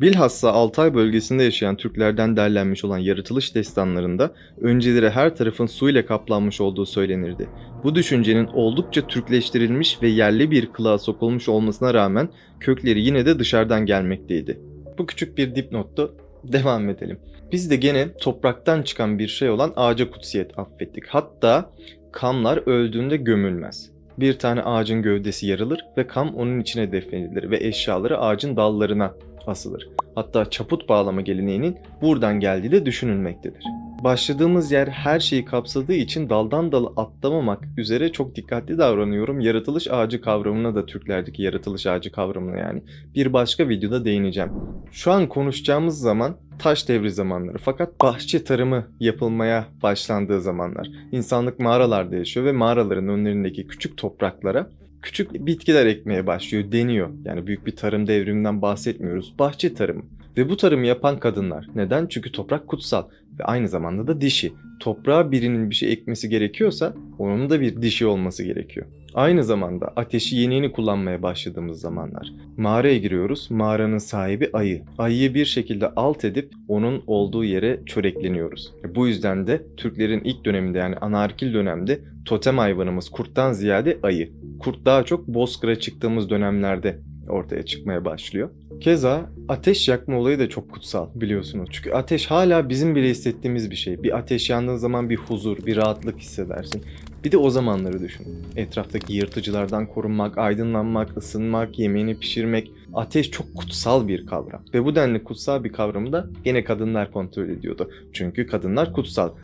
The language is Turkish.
Bilhassa Altay bölgesinde yaşayan Türklerden derlenmiş olan yaratılış destanlarında önceleri her tarafın su ile kaplanmış olduğu söylenirdi. Bu düşüncenin oldukça Türkleştirilmiş ve yerli bir kılığa sokulmuş olmasına rağmen kökleri yine de dışarıdan gelmekteydi. Bu küçük bir dipnottu. Devam edelim. Biz de gene topraktan çıkan bir şey olan ağaca kutsiyet affettik. Hatta kamlar öldüğünde gömülmez. Bir tane ağacın gövdesi yarılır ve kam onun içine defnedilir ve eşyaları ağacın dallarına asılır. Hatta çaput bağlama geleneğinin buradan geldiği de düşünülmektedir. Başladığımız yer her şeyi kapsadığı için daldan dala atlamamak üzere çok dikkatli davranıyorum. Yaratılış ağacı kavramına da Türklerdeki yaratılış ağacı kavramına yani bir başka videoda değineceğim. Şu an konuşacağımız zaman taş devri zamanları fakat bahçe tarımı yapılmaya başlandığı zamanlar. İnsanlık mağaralarda yaşıyor ve mağaraların önlerindeki küçük topraklara küçük bitkiler ekmeye başlıyor, deniyor. Yani büyük bir tarım devriminden bahsetmiyoruz. Bahçe tarımı. Ve bu tarımı yapan kadınlar. Neden? Çünkü toprak kutsal ve aynı zamanda da dişi. Toprağa birinin bir şey ekmesi gerekiyorsa onun da bir dişi olması gerekiyor. Aynı zamanda ateşi yeni yeni kullanmaya başladığımız zamanlar. Mağaraya giriyoruz. Mağaranın sahibi ayı. Ayıyı bir şekilde alt edip onun olduğu yere çörekleniyoruz. E Bu yüzden de Türklerin ilk döneminde yani anarkil dönemde totem hayvanımız kurttan ziyade ayı. Kurt daha çok bozkıra çıktığımız dönemlerde ortaya çıkmaya başlıyor. Keza ateş yakma olayı da çok kutsal biliyorsunuz. Çünkü ateş hala bizim bile hissettiğimiz bir şey. Bir ateş yandığı zaman bir huzur, bir rahatlık hissedersin. Bir de o zamanları düşün. Etraftaki yırtıcılardan korunmak, aydınlanmak, ısınmak, yemeğini pişirmek. Ateş çok kutsal bir kavram. Ve bu denli kutsal bir kavramı da gene kadınlar kontrol ediyordu. Çünkü kadınlar kutsal.